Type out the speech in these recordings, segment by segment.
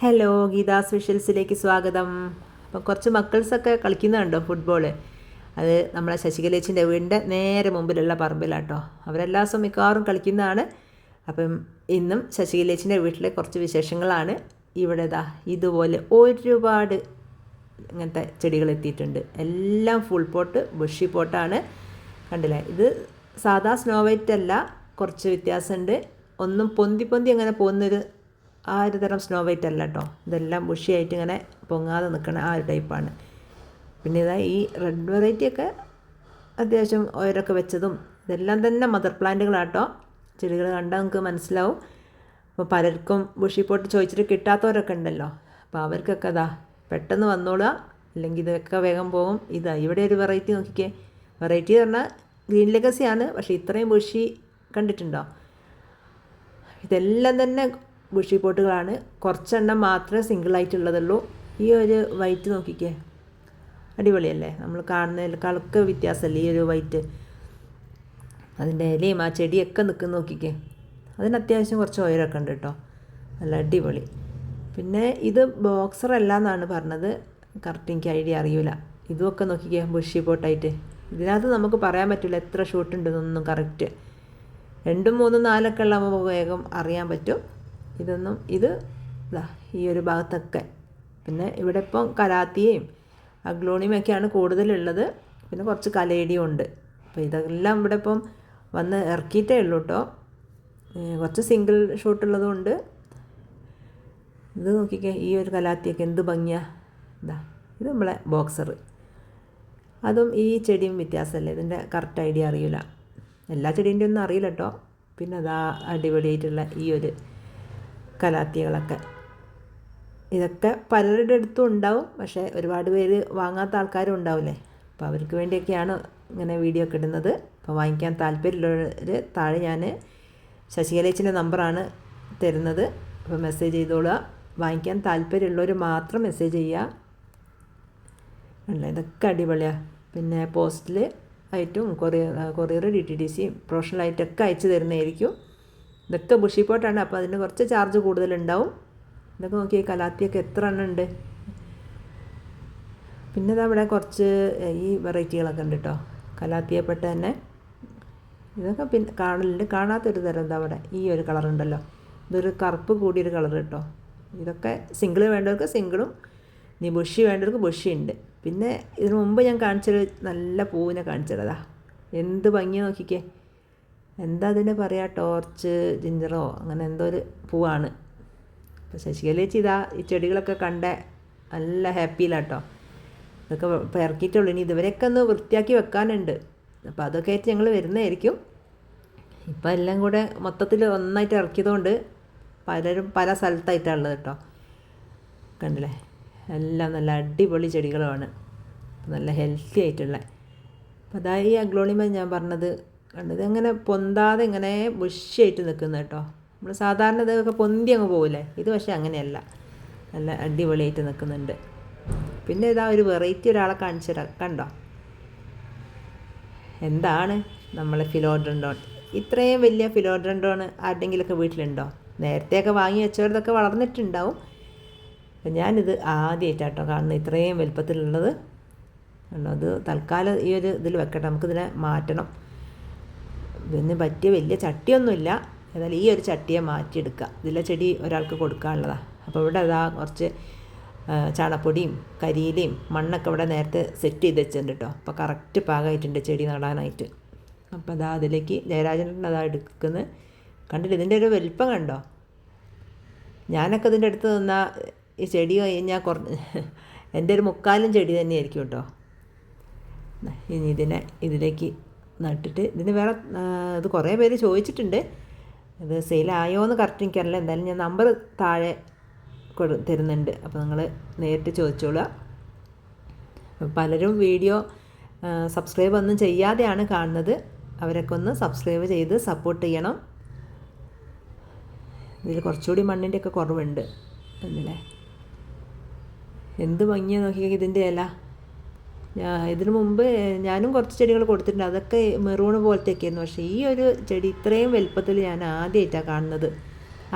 Hello Gita സ്പെഷ്യൽസിലേക്ക് സ്വാഗതം. അപ്പം കുറച്ച് മക്കൾസൊക്കെ കളിക്കുന്നുണ്ടോ ഫുട്ബോൾ അത് നമ്മളെ ശശികലേച്ചിന്റെ വീടിന്റെ നേരെ മുമ്പിലുള്ള പറമ്പിലാട്ടോ. അവരെല്ലാ ദിവസവും മിക്കവാറും കളിക്കുന്നതാണ്. അപ്പം ഇന്നും ശശികലേച്ചിന്റെ വീട്ടിലെ കുറച്ച് വിശേഷങ്ങളാണ്. ഇവിടെ ഇതാ ഇതുപോലെ ഒരുപാട് ഇങ്ങനത്തെ ചെടികൾ എത്തിയിട്ടുണ്ട്. എല്ലാം ഫുൾ പോട്ട് ബുഷി പോട്ടാണ് കണ്ടില്ലേ? ഇത് സാധാ സ്നോ വൈറ്റ് അല്ല കുറച്ച് വ്യത്യാസമുണ്ട്. ഒന്നും പൊന്തി പൊന്തി അങ്ങനെ പോകുന്നൊരു ആ ഒരു തരം സ്നോ വൈറ്റ് അല്ല കേട്ടോ ഇതെല്ലാം ബുഷിയായിട്ട് ഇങ്ങനെ പൊങ്ങാതെ നിൽക്കുന്ന ആ ഒരു ടൈപ്പാണ് പിന്നെ ഇതാ ഈ റെഡ് വെറൈറ്റിയൊക്കെ അത്യാവശ്യം ഓരോക്കെ വെച്ചതും ഇതെല്ലാം തന്നെ മദർ പ്ലാന്റുകളാട്ടോ ചെടികൾ കണ്ടാൽ നിങ്ങൾക്ക് മനസ്സിലാവും. അപ്പോൾ പലർക്കും ബുഷി പോട്ട് ചോദിച്ചിട്ട് കിട്ടാത്തവരൊക്കെ ഉണ്ടല്ലോ. അപ്പോൾ അവർക്കൊക്കെ അതാ പെട്ടെന്ന് വന്നോളുക. അല്ലെങ്കിൽ ഇതൊക്കെ വേഗം പോകും ഇതാ ഇവിടെ ഒരു വെറൈറ്റി നോക്കിക്കേ. വെറൈറ്റി പറഞ്ഞാൽ ഗ്രീൻ ലെഗസിയാണ് പക്ഷേ ഇത്രയും ബുഷി കണ്ടിട്ടുണ്ടോ? ഇതെല്ലാം തന്നെ ബുഷി പോട്ടുകളാണ് കുറച്ചെണ്ണം മാത്രമേ സിംഗിളായിട്ടുള്ളതുള്ളൂ. ഈ ഒരു വൈറ്റ് നോക്കിക്കേ. അടിപൊളിയല്ലേ? നമ്മൾ കാണുന്നതിനേക്കാളൊക്കെ വ്യത്യാസമല്ലേ ഈ ഒരു വൈറ്റ് അതിന്റെ ഇലയും ആ ചെടിയൊക്കെ നിൽക്കുന്ന നോക്കിക്കേ. അതിന് അത്യാവശ്യം കുറച്ച് ഉയരമൊക്കെ ഉണ്ട് കേട്ടോ. നല്ല അടിപൊളി. പിന്നെ ഇത് ബോക്സർ അല്ല എന്നാണ് പറഞ്ഞത്. കറക്റ്റ് എനിക്ക് ഐഡിയ അറിയില്ല ഇതുമൊക്കെ നോക്കിക്കേ ബുഷി പോട്ടായിട്ട് ഇതിനകത്ത് നമുക്ക് പറയാൻ പറ്റില്ല എത്ര ഷൂട്ട് ഉണ്ടെന്നൊന്നും കറക്റ്റ് രണ്ടും മൂന്നും നാലൊക്കെ ഉള്ളപ്പോൾ വേഗം അറിയാൻ പറ്റും. ഇതൊന്നും ഇത് ഇതാ ഈ ഒരു ഭാഗത്തൊക്കെ. പിന്നെ ഇവിടെ ഇപ്പം കരാത്തിയും അഗ്ലോണിയും ഒക്കെയാണ് കൂടുതലുള്ളത്. പിന്നെ കുറച്ച് കലേടിയും ഉണ്ട് അപ്പോൾ ഇതെല്ലാം ഇവിടെ ഇപ്പം വന്ന് ഇറക്കിയിട്ടേ ഉള്ളൂ കേട്ടോ കുറച്ച് സിംഗിൾ ഷോട്ടുള്ളതുകൊണ്ട് ഇത് നോക്കിക്കേ ഈ ഒരു കലാത്തിയൊക്കെ എന്ത് ഭംഗിയാ. ഇതാ ഇത് നമ്മളെ ബോക്സർ അതും ഈ ചെടിയും വ്യത്യാസമല്ലേ? ഇതിന്റെ കറക്റ്റ് ഐഡിയ അറിയില്ല. എല്ലാ ചെടീന്റെ ഒന്നും അറിയില്ല കേട്ടോ പിന്നെ അതാ അടിപൊളിയായിട്ടുള്ള ഈ ഒരു കലാത്തികളൊക്കെ. ഇതൊക്കെ പലരുടെ അടുത്തും ഉണ്ടാവും. പക്ഷേ ഒരുപാട് പേര് വാങ്ങാത്ത ആൾക്കാരും ഉണ്ടാവില്ലേ? അപ്പോൾ അവർക്ക് വേണ്ടിയൊക്കെയാണ് ഇങ്ങനെ വീഡിയോ ഒക്കെ ഇടുന്നത്. അപ്പോൾ വാങ്ങിക്കാൻ താല്പര്യമുള്ളവർ താഴെ ഞാൻ ശശികലേച്ചിന്റെ നമ്പറാണ് തരുന്നത്. അപ്പോൾ മെസ്സേജ് ചെയ്തോളുക. വാങ്ങിക്കാൻ താല്പര്യമുള്ളവർ മാത്രം മെസ്സേജ് ചെയ്യുക. അല്ല? ഇതൊക്കെ അടിപൊളിയാണ് പിന്നെ പോസ്റ്റിൽ ആയിട്ടും courier courier D T D സിയും പ്രൊഫഷണലായിട്ടൊക്കെ അയച്ചു തരുന്നതായിരിക്കും. ഇതൊക്കെ ബുഷി പോട്ടാണ്. അപ്പോൾ അതിന് കുറച്ച് ചാർജ് കൂടുതലുണ്ടാവും. ഇതൊക്കെ നോക്കി കലാത്തിയൊക്കെ എത്ര എണ്ണം ഉണ്ട്? പിന്നെ അവിടെ കുറച്ച് ഈ വെറൈറ്റികളൊക്കെ ഉണ്ട് കേട്ടോ കലാത്തിയപ്പെട്ട തന്നെ. ഇതൊക്കെ പിന്നെ കാണലുണ്ട്. കാണാത്തൊരു തരം എന്താ അവിടെ ഈ ഒരു കളറുണ്ടല്ലോ ഇതൊരു കറുപ്പ് കൂടിയൊരു കളർ കേട്ടോ ഇതൊക്കെ സിംഗിൾ വേണ്ടവർക്ക് സിംഗിളും ഇനി ബുഷി വേണ്ടവർക്ക് ബുഷി ഉണ്ട്. പിന്നെ ഇതിനു മുമ്പ് ഞാൻ കാണിച്ചൊരു നല്ല പൂവിനെ കാണിച്ചതാ. എന്ത് ഭംഗിയാണ് നോക്കിക്കേ. എന്താ അതിന് പറയുക ടോർച്ച് ജിഞ്ചറോ അങ്ങനെ എന്തോ ഒരു പൂവാണ്. അപ്പോൾ ശശികലേച്ചി ഇതാ ഈ ചെടികളൊക്കെ കണ്ട നല്ല ഹാപ്പിയിലാട്ടോ ഇതൊക്കെ ഇറക്കിയിട്ടുള്ളൂ ഇനി ഇതുവരെയൊക്കെ ഒന്ന് വൃത്തിയാക്കി വെക്കാനുണ്ട്. അപ്പോൾ അതൊക്കെ ആയിട്ട് ഞങ്ങൾ വരുന്നതായിരിക്കും. ഇപ്പം എല്ലാം കൂടെ മൊത്തത്തിൽ ഒന്നായിട്ട് ഇറക്കിയതുകൊണ്ട് പലരും പല സ്ഥലത്തായിട്ടാണ് ഉള്ളത് കേട്ടോ കണ്ടില്ലേ? എല്ലാം നല്ല അടിപൊളി ചെടികളുമാണ് നല്ല ഹെൽത്തി ആയിട്ടുള്ള. അപ്പോൾ അതായി അഗ്ലോണിമ ഞാൻ പറഞ്ഞത് കണ്ടത് ഇങ്ങനെ പൊന്താതെ ഇങ്ങനെ ബുഷിയായിട്ട് നിൽക്കുന്നത് കേട്ടോ. നമ്മൾ സാധാരണ ഇതൊക്കെ പൊന്തി അങ്ങ് പോകില്ലേ ഇത് പക്ഷേ അങ്ങനെയല്ല. നല്ല അടിപൊളിയായിട്ട് നിൽക്കുന്നുണ്ട്. പിന്നെ ഇതാ ഒരു വെറൈറ്റി ഒരാളെ കാണിച്ചു തരാം. കണ്ടോ? എന്താണ് നമ്മളെ ഫിലോഡ്രൻഡോൺ ഇത്രയും വലിയ ഫിലോഡ്രൻഡോൺ ആരുടെങ്കിലൊക്കെ വീട്ടിലുണ്ടോ? നേരത്തെയൊക്കെ വാങ്ങി വെച്ചവരതൊക്കെ വളർന്നിട്ടുണ്ടാവും. അപ്പം ഞാനിത് ആദ്യമായിട്ടാട്ടോ കാണുന്നത്. ഇത്രയും വലുപ്പത്തിലുള്ളത്. കണ്ടോ? അത് തൽക്കാലം ഈ ഒരു ഇതിൽ വെക്കട്ടെ. നമുക്കിതിനെ മാറ്റണം. ഇതിന് പറ്റിയ വലിയ ചട്ടിയൊന്നുമില്ല. ഏതായാലും ഈ ഒരു ചട്ടിയെ മാറ്റിയെടുക്കുക. ഇതിലെ ചെടി ഒരാൾക്ക് കൊടുക്കാനുള്ളതാണ് അപ്പോൾ ഇവിടെ അതാ കുറച്ച് ചാണപ്പൊടിയും കരിയിലയും മണ്ണൊക്കെ ഇവിടെ നേരത്തെ സെറ്റ് ചെയ്ത് വെച്ചിട്ടുണ്ട് കേട്ടോ. അപ്പോൾ കറക്റ്റ് പാകമായിട്ടുണ്ട് ചെടി നടാനായിട്ട്. അപ്പോൾ അതാ അതിലേക്ക് ജയരാജൻ അതാ എടുക്കുന്നത്. കണ്ടിട്ട് ഇതിന്റെ ഒരു വലിപ്പം കണ്ടോ? ഞാനൊക്കെ ഇതിന്റെ അടുത്ത് നിന്നാൽ ഈ ചെടി കഴിഞ്ഞാൽ കുറ എന്റെ ഒരു മുക്കാലും ചെടി തന്നെയായിരിക്കും കേട്ടോ. ഇനി ഇതിനെ ഇതിലേക്ക് നട്ടിട്ട്. ഇതിന് വേറെ ഇത് കുറേ പേര് ചോദിച്ചിട്ടുണ്ട്. ഇത് സെയിലായോ എന്ന് കറക്റ്റ് എനിക്കറിയില്ല. എന്തായാലും ഞാൻ നമ്പർ താഴെ കൊടു തരുന്നുണ്ട്. അപ്പോൾ നിങ്ങൾ നേരിട്ട് ചോദിച്ചോളുക. പലരും വീഡിയോ സബ്സ്ക്രൈബ് ഒന്നും ചെയ്യാതെയാണ് കാണുന്നത്. അവരൊക്കെ ഒന്ന് സബ്സ്ക്രൈബ് ചെയ്ത് സപ്പോർട്ട് ചെയ്യണം. ഇതിൽ കുറച്ചുകൂടി മണ്ണിന്റെയൊക്കെ കുറവുണ്ട്. എന്നല്ലേ എന്ത് ഭംഗിയാണ് നോക്കിയാൽ ഇതിന്റെ ഇല. ഇതിനു മുമ്പ് ഞാനും കുറച്ച് ചെടികൾ കൊടുത്തിട്ടുണ്ട്. അതൊക്കെ മെറൂണ് പോലത്തെയൊക്കെയായിരുന്നു. പക്ഷേ ഈ ഒരു ചെടി ഇത്രയും വലുപ്പത്തിൽ ഞാൻ ആദ്യമായിട്ടാണ് കാണുന്നത്.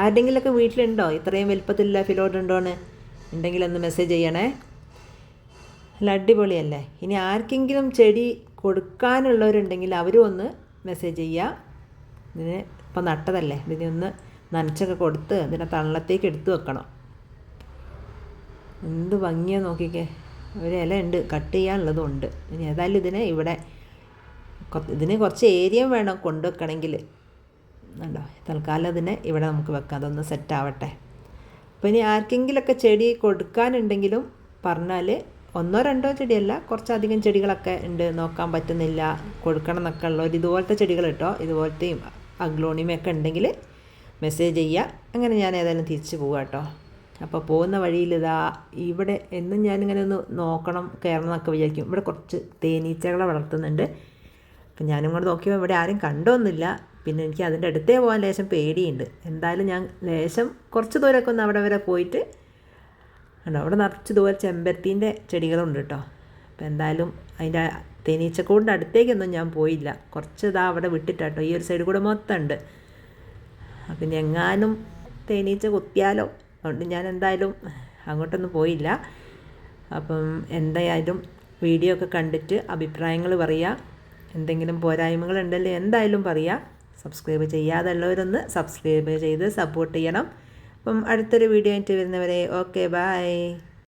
ആരുടെങ്കിലൊക്കെ വീട്ടിലുണ്ടോ? ഇത്രയും വലുപ്പത്തിലുള്ള ഫിലോഡുണ്ടോന്ന് ഉണ്ടെങ്കിൽ ഒന്ന് മെസ്സേജ് ചെയ്യണേ. നല്ല അടിപൊളിയല്ലേ? ഇനി ആർക്കെങ്കിലും ചെടി കൊടുക്കാനുള്ളവരുണ്ടെങ്കിൽ അവരും ഒന്ന് മെസ്സേജ് ചെയ്യുക ഇതിന് ഇപ്പം നട്ടതല്ലേ? ഇതിനെ ഒന്ന് നനച്ചൊക്കെ കൊടുത്ത് ഇതിനെ തള്ളത്തേക്ക് എടുത്തു വെക്കണം. എന്ത് ഭംഗിയാണ് നോക്കിക്കേ. ഒരു ഇല ഉണ്ട് കട്ട് ചെയ്യാനുള്ളതുണ്ട്. ഇനി ഏതായാലും ഇതിനെ ഇവിടെ ഇതിന് കുറച്ച് ഏരിയ വേണം കൊണ്ടുവെക്കണമെങ്കിൽ ഉണ്ടോ തൽക്കാലം അതിനെ ഇവിടെ നമുക്ക് വെക്കാം. അതൊന്ന് സെറ്റ് ആവട്ടെ. അപ്പോൾ ഇനി ആർക്കെങ്കിലൊക്കെ ചെടി കൊടുക്കാനുണ്ടെങ്കിലും പറഞ്ഞാൽ ഒന്നോ രണ്ടോ ചെടിയല്ല കുറച്ചധികം ചെടികളൊക്കെ ഉണ്ട് നോക്കാൻ പറ്റുന്നില്ല കൊടുക്കണം എന്നൊക്കെ ഉള്ളവർ ഇതുപോലത്തെ ചെടികൾ കേട്ടോ ഇതുപോലത്തെയും അഗ്ലോണിമയൊക്കെ ഉണ്ടെങ്കിൽ മെസ്സേജ് ചെയ്യുക അങ്ങനെ ഞാൻ ഏതായാലും തിരിച്ചു പോകാം കേട്ടോ അപ്പോൾ പോകുന്ന വഴിയിൽ ഇതാ ഇവിടെ എന്നും ഞാനിങ്ങനെ ഒന്ന് നോക്കണം കയറണം എന്നൊക്കെ വിചാരിക്കും. ഇവിടെ കുറച്ച് തേനീച്ചകളെ വളർത്തുന്നുണ്ട്. അപ്പം ഞാനും കൂടെ നോക്കിയപ്പോൾ ഇവിടെ ആരും കണ്ടൊന്നുമില്ല. പിന്നെ എനിക്ക് അതിന്റെ അടുത്തേ പോകാൻ ലേശം പേടിയുണ്ട്. എന്തായാലും ഞാൻ ലേശം കുറച്ച് ദൂരമൊക്കെ ഒന്ന് അവിടെ വരെ പോയിട്ട് കണ്ടോ അവിടെ നിറച്ച് ഇതുപോലെ ചെമ്പരത്തീന്റെ ചെടികളുണ്ട് കേട്ടോ. അപ്പോൾ എന്തായാലും അതിന്റെ തേനീച്ചക്കൂടിന്റെ അടുത്തേക്കൊന്നും ഞാൻ പോയില്ല. കുറച്ച് ഇതാ അവിടെ വിട്ടിട്ടാട്ടോ ഈ ഒരു സൈഡ് കൂടെ മൊത്തം ഉണ്ട് അപ്പം എങ്ങാനും തേനീച്ച കുത്തിയാലോ? അതുകൊണ്ട് ഞാൻ എന്തായാലും അങ്ങോട്ടൊന്നും പോയില്ല. അപ്പം എന്തായാലും വീഡിയോ ഒക്കെ കണ്ടിട്ട് അഭിപ്രായങ്ങൾ പറയുക എന്തെങ്കിലും പോരായ്മകൾ ഉണ്ടല്ലോ എന്തായാലും പറയുക സബ്സ്ക്രൈബ് ചെയ്യാതുള്ളവരൊന്ന് സബ്സ്ക്രൈബ് ചെയ്ത് സപ്പോർട്ട് ചെയ്യണം. അപ്പം അടുത്തൊരു വീഡിയോ ആയിട്ട് വരുന്നവരെ ഓക്കെ ബായ്